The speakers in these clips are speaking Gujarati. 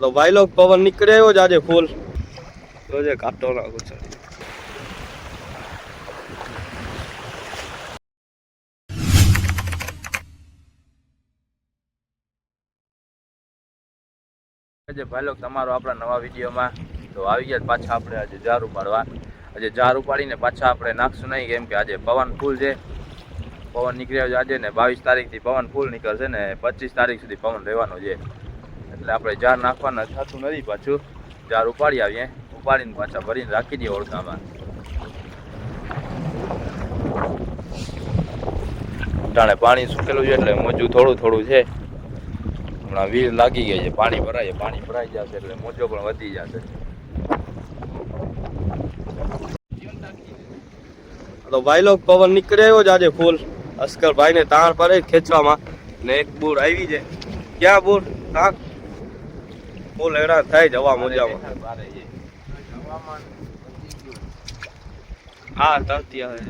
તો વાયલો પવન નીકળે એવો જ આજે ફૂલ તો જે કાંટો ના ગુચાડી આજે ભાઈલોક તમારો આપણા નવા વિડીયોમાં. તો આવી ગયા પાછા આપણે આજે જાર ઉપાડવા. આજે જાર ઉપાડીને પાછા આપણે નાખશું નહીં, કેમ કે આજે પવન ફૂલ છે. પવન નીકળ્યો છે આજે ને બાવીસ તારીખથી પવન ફૂલ નીકળશે ને પચીસ તારીખ સુધી પવન રહેવાનો છે. એટલે આપણે જાર નાખવાના થતું નથી. પાછું જાર ઉપાડી આવીએ. ઉપાડીને પાછા ભરીને રાખી દઈએ ઓળખામાં ટાણે પાણી સુકેલું છે એટલે મોજું થોડું થોડું છે. હમણાં વીર લાગી ગઈ છે. પાણી ભરાય, પાણી ભરાઈ જશે એટલે મોજો પણ વધી જશે. તો ભાઈલો પવન નીકળી આવ્યો જ આજે ફૂલ. અસ્કર ભાઈ ને તાણ પડે ખેંચવામાં. ને એક બૂર આવી છે. ક્યાં બૂર? તાણ? ફૂલ હેરાન થાય જવા મોજામાં. હા તરતી આવે.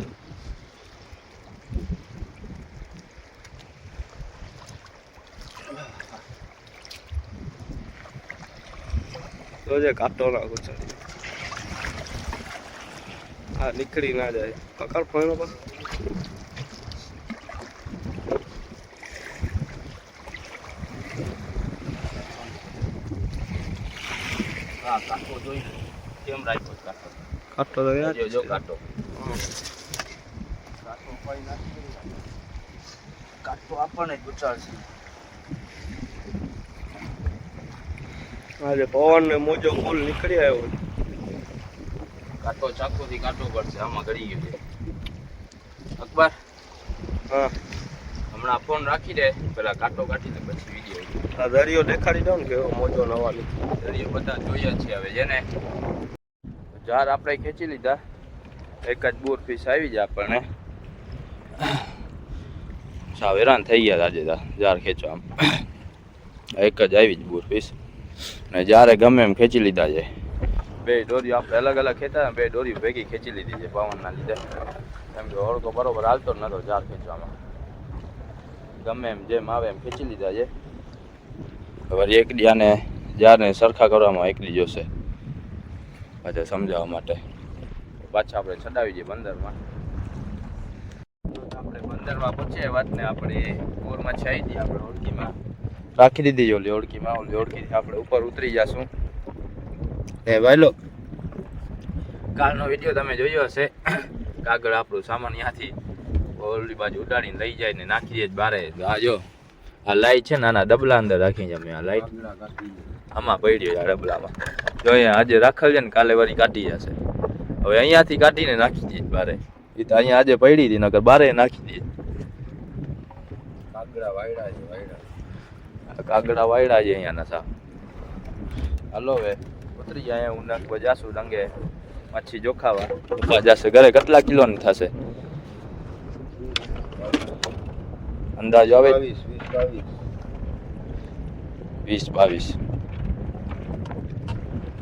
તો જે કાંટો ના ગુચાડી હા નીકળી ના જાય. પકડ ફોન પર હા કાંટો જોઈ કેમ રાખ્યો કાંટો કાંટો તો જો જો કાંટો. કાંટો આપણને જ ગુચાડશે આજે પવન ને મોજો ફૂલ નીકળી આવ્યો કાંટો ચાકુથી કાંટો પડશે આમાં ઘડી ગયો છે. અકબર હા. હમણાં ફોન રાખી દે. પેલા કાંટો કાઢીને પછી વીડિયો આ દરિયો દેખાડી દઉં ને કેવો મોજો નવાની દરિયો બધા જોઈએ છે હવે, જેને જાર આપણે ખેંચી લીધા, એક જ બોર પીસ આવી જાય આપણને. સાવ હેરાન થઈ ગયા આજે જાર ખેંચવા એક જ આવી જ બોર ફિશ ને જ્યારે ગમે એમ ખેંચી લીધા છે. બે દોરી આપણે અલગ અલગ ખેતા બે દોરીઓ ભેગી ખેંચી લીધી છે પવનના લીધે. કેમ કે ઓળખો બરોબર હાલતો જ નતો જાર ખેંચવામાં. ગમે એમ જેમ આવે એમ ખેંચી લીધા છે. વળી એકડી જારને સરખા કરવામાં એકડી જોશે. પાછા સમજાવવા માટે. પાછા આપણે ચડાવી દઈએ બંદરમાં. આપણે બંદરમાં પૂછીએ વાતને આપણે બોરમાં છાઈ દઈએ આપણે ઓળખીમાં. રાખી દીધી ઓલી ઓળખીમાં, ઓલી ઓળખીથી આપણે ઉપર ઉતરી જશું. એ ભાઈ લો કાલનો વીડિયો તમે જોયો હશે. કાગળ આપણું સામાન ત્યાંથી ઓલી બાજુ ઉડાડીને લઈ જાય ને નાખી દે બારે. આ જો આ લાઈટ છે ને આના ડબલા અંદર રાખી છે અમે આ લાઈટ. આમાં પડી છે આ ડબલામાં. જો અહીંયા આજે રાખેલ છે ને કાલે વળી કાઢી જશે. હવે અહીંયાથી કાઢીને નાખી દઈએ બારે. એ તો અહીંયા આજે પડી હતી નકર બારે નાખી દઈએ. કાગડા વાયડા છે વાયડા. કાગડા વાયડા છે અહીંયાના સા હાલો હવે ઉતરી જાય હું નાખવા જાશું ડંગે માછી જોખાવા. જશે. ઘરે કેટલા કિલોની થશે? અંદાજો આવે. વીસ વીસ બાવીસ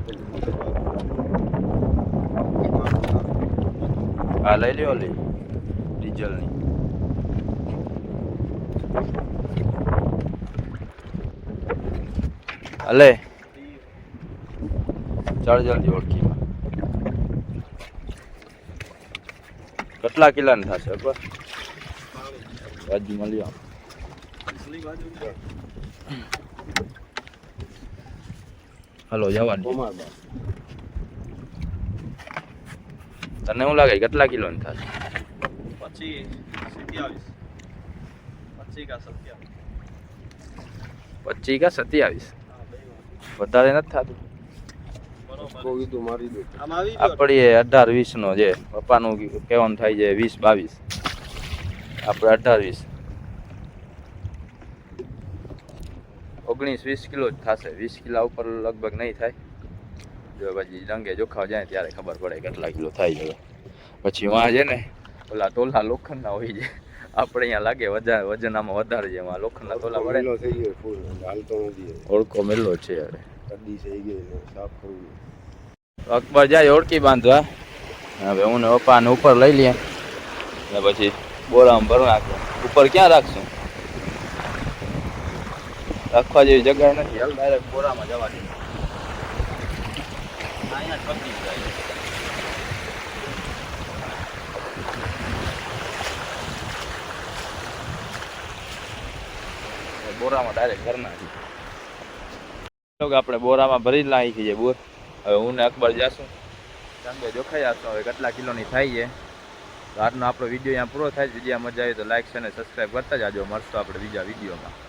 વીસ બાવીસ આ લઈ લ્યો લી ડીઝલની હલે ચાલ જલ્દી ઓળખીમાં કેટલા કિલાની થશે પર બાજુ મળી આવ હલો જવા દે તને એવું લાગે કેટલા કિલોની થશે? પછી સત્યાવીસ. પચીસ કા સત્યાવીસ. પચીસ કે સત્યાવીસ? વધારે નથી થતું. આપણી અઢાર વીસ નો છે પપ્પાનું કહેવાનું થાય છે વીસ બાવીસ. આપણે અઢાર વીસ. ઓગણીસ વીસ કિલો જ થશે. વીસ કિલા ઉપર લગભગ નહીં થાય. જો પછી રંગે જોખા જાય ત્યારે ખબર પડે કેટલા કિલો થાય છે. પછી વાં છે ને ઓલા ટોલા લોખંડના હોય છે. આપણે અહીંયા લાગે વધારે વજન આમાં વધારે છે એમાં લોખંડના ટોલા પડે હાલતો નથી ઓળખો મેલો છે હવે. થઈ ગઈ સાફ કરવું અકબર જાય ઓળખી બાંધવા. હવે હું ને પપ્પાને ઉપર લઈ લઈએ. ને પછી બોરામાં ભરવા ઉપર ક્યાં રાખશું? રાખવા જેવી જગ્યા નથી. હાલ ડાયરેક્ટ બોરામાં જવા દે અહીંયા બોરામાં ડાયરેક્ટ ઘરના આપણે બોરામાં ભરી જ નાખી બોર. હવે હું ને અકબર જાશું. રંગે જોખાઈ આવશો હવે કેટલા કિલોની થાય છે? તો આજનો આપણો વીડિયો અહીંયા પૂરો થાય. છે વીડિયો મજા આવે તો લાઈક છે અને સબસ્ક્રાઈબ કરતા જાજો. મળશું આપણે બીજા વિડીયોમાં.